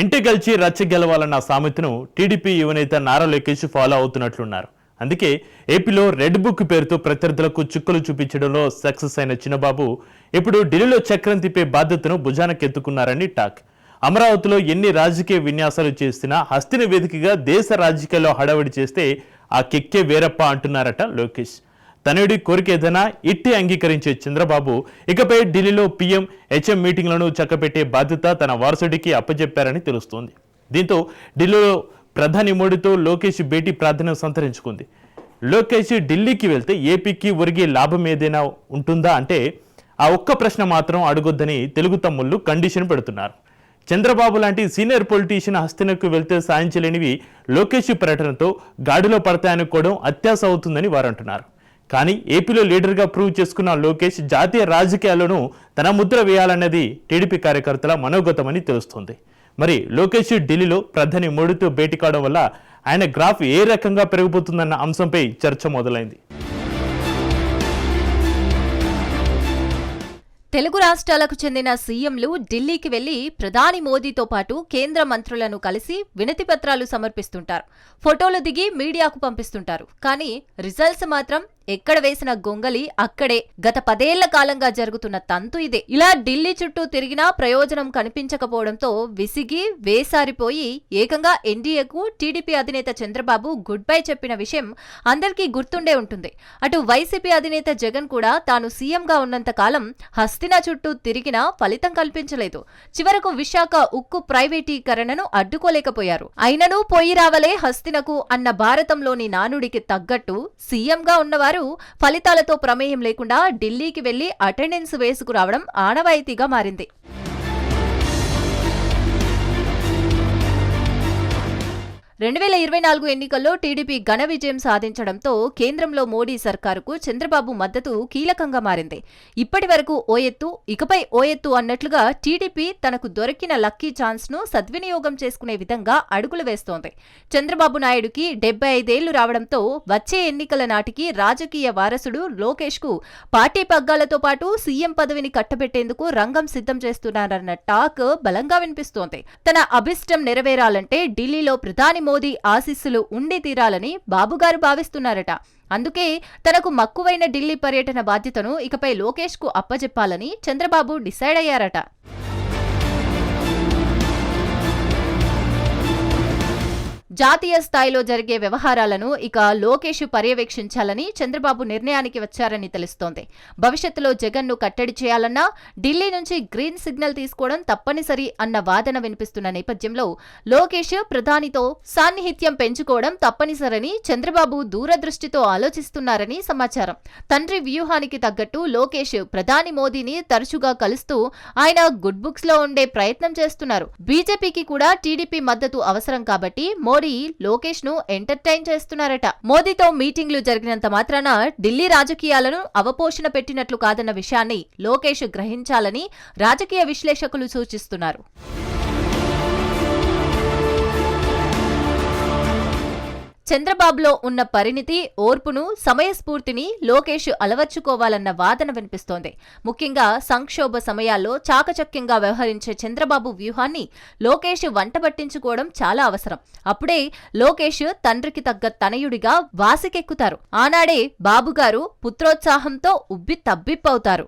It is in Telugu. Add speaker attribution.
Speaker 1: ఇంటి గెలిచి రచ్చ గెలవాలన్న సామెతను టీడీపీ యువనేత నారా లోకేష్ ఫాలో అవుతున్నట్లున్నారు. అందుకే ఏపీలో రెడ్ బుక్ పేరుతో ప్రత్యర్థులకు చుక్కలు చూపించడంలో సక్సెస్ అయిన చిన్నబాబు ఇప్పుడు ఢిల్లీలో చక్రం తిప్పే బాధ్యతను భుజానకెత్తుకున్నారని టాక్. అమరావతిలో ఎన్ని రాజకీయ విన్యాసాలు చేసినా హస్తిని వేదికగా దేశ రాజకీయాల్లో హడావిడి చేస్తే ఆ కెక్కే వేరప్ప అంటున్నారట లోకేష్. తనయుడి కోరిక ఏదైనా ఇట్టి అంగీకరించే చంద్రబాబు ఇకపై ఢిల్లీలో పీఎం హెచ్ఎం మీటింగ్లను చక్కబెట్టే బాధ్యత తన వారసుడికి అప్పచెప్పారని తెలుస్తోంది. దీంతో ఢిల్లీలో ప్రధాని మోడీతో లోకేష్ భేటీ ప్రార్థన సంతరించుకుంది. లోకేష్ ఢిల్లీకి వెళ్తే ఏపీకి ఒరిగే లాభం ఏదైనా ఉంటుందా అంటే ఆ ఒక్క ప్రశ్న మాత్రం అడగొద్దని తెలుగు తమ్ముళ్ళు కండిషన్ పెడుతున్నారు. చంద్రబాబు లాంటి సీనియర్ పొలిటీషియన్ హస్తినకు వెళ్తే సాధించలేనివి లోకేష్ పర్యటనతో గాడిలో పడతాయనుకోవడం అత్యాస అవుతుందని వారు అంటున్నారు కానీ ఏపీలో లీడర్గా ప్రూవ్ చేసుకున్న లోకేష్ జాతీయ రాజకీయాలను తన ముద్ర వేయాలన్నది టీడీపీ కార్యకర్తల మనోగతమని తెలుస్తోంది. మరి లోకేష్ ఢిల్లీలో ప్రధాని మోడీతో భేటీ కావడం వల్ల ఆయన గ్రాఫ్ ఏ రకంగా పెరిగిపోతుందన్న అంశంపై చర్చ మొదలైంది.
Speaker 2: తెలుగు రాష్ట్రాలకు చెందిన సీఎంలు ఢిల్లీకి వెళ్ళి ప్రధాని మోదీతో పాటు కేంద్ర మంత్రులను కలిసి వినతి పత్రాలు సమర్పిస్తుంటారు. ఫోటోలు దిగి మీడియాకు పంపిస్తుంటారు. కానీ రిజల్ట్స్ మాత్రం ఎక్కడ వేసిన గొంగలి అక్కడే. గత పదేళ్ళ కాలంగా జరుగుతున్న తంతు ఇదే. ఇలా ఢిల్లీ చుట్టూ తిరిగినా ప్రయోజనం కనిపించకపోవడంతో విసిగి వేసారిపోయి ఏకంగా ఎన్డీఏకు టీడీపీ అధినేత చంద్రబాబు గుడ్ బై చెప్పిన విషయం అందరికీ గుర్తుండే ఉంటుంది. అటు వైసీపీ అధినేత జగన్ కూడా తాను సీఎంగా ఉన్నంత కాలం హస్తినా చుట్టూ తిరిగినా ఫలితం కల్పించలేదు. చివరకు విశాఖ ఉక్కు ప్రైవేటీకరణను అడ్డుకోలేకపోయారు. అయినను పోయి రావలే హస్తినకు అన్న భారతంలోని నానుడికి తగ్గట్టు సీఎంగా ఉన్నవారు ఫలితాలతో ప్రమేయం లేకుండా ఢిల్లీకి వెళ్ళి అటెండెన్స్ వేసుకురావడం ఆనవాయితీగా మారింది. రెండు వేల ఇరవై నాలుగు ఎన్నికల్లో టీడీపీ ఘన విజయం సాధించడంతో కేంద్రంలో మోడీ సర్కారుకు చంద్రబాబు మద్దతు కీలకంగా మారింది. ఇప్పటి వరకు ఓ ఎత్తు ఇకపై ఓ ఎత్తు అన్నట్లుగా టీడీపీ తనకు దొరికిన లక్కీ ఛాన్స్ను సద్వినియోగం చేసుకునే విధంగా అడుగులు వేస్తోంది. చంద్రబాబు నాయుడుకి డెబ్బై ఐదేళ్ళు రావడంతో వచ్చే ఎన్నికల నాటికి రాజకీయ వారసుడు లోకేష్కు పార్టీ పగ్గాలతో పాటు సీఎం పదవిని కట్టబెట్టేందుకు రంగం సిద్ధం చేస్తున్నారన్న టాక్ బలంగా వినిపిస్తోంది. తన అభిష్టం నెరవేరాలంటే ఢిల్లీలో ప్రధాని మోడీ మోదీ ఆశీస్సులు ఉండి తీరాలని బాబుగారు భావిస్తున్నారట. అందుకే తనకు మక్కువైన ఢిల్లీ పర్యటన బాధ్యతను ఇకపై లోకేష్కు అప్పజెప్పాలని చంద్రబాబు డిసైడ్ అయ్యారట. జాతీయ స్థాయిలో జరిగే వ్యవహారాలను ఇక లోకేష్ పర్యవేక్షించాలని చంద్రబాబు నిర్ణయానికి వచ్చారని తెలుస్తోంది. భవిష్యత్తులో జగన్ను కట్టడి చేయాలన్నా ఢిల్లీ నుంచి గ్రీన్ సిగ్నల్ తీసుకోవడం తప్పనిసరి అన్న వాదన వినిపిస్తున్న నేపథ్యంలో లోకేష్ ప్రధానితో సాన్నిహిత్యం పెంచుకోవడం తప్పనిసరని చంద్రబాబు దూరదృష్టితో ఆలోచిస్తున్నారని సమాచారం. తండ్రి వ్యూహానికి తగ్గట్టు లోకేష్ ప్రధాని మోదీని తరచుగా కలుస్తూ ఆయన గుడ్ బుక్స్లో ఉండే ప్రయత్నం చేస్తున్నారు. బీజేపీకి కూడా టీడీపీ మద్దతు అవసరం కాబట్టి మోడీ లోకేష్ను ఎంటర్టైన్ చేస్తున్నారట. మోదీతో మీటింగ్లు జరిగినంత మాత్రాన ఢిల్లీ రాజకీయాలను అవపోషణ పెట్టినట్లు కాదన్న విషయాన్ని లోకేష్ గ్రహించాలని రాజకీయ విశ్లేషకులు సూచిస్తున్నారు. చంద్రబాబులో ఉన్న పరిణితి ఓర్పును సమయస్ఫూర్తిని లోకేష్ అలవర్చుకోవాలన్న వాదన వినిపిస్తోంది. ముఖ్యంగా సంక్షోభ సమయాల్లో చాకచక్యంగా వ్యవహరించే చంద్రబాబు వ్యూహాన్ని లోకేష్ వంటబట్టించుకోవడం చాలా అవసరం. అప్పుడే లోకేష్ తండ్రికి తగ్గ తనయుడిగా వాసికెక్కుతారు. ఆనాడే బాబుగారు పుత్రోత్సాహంతో ఉబ్బి తబ్బిప్పవుతారు.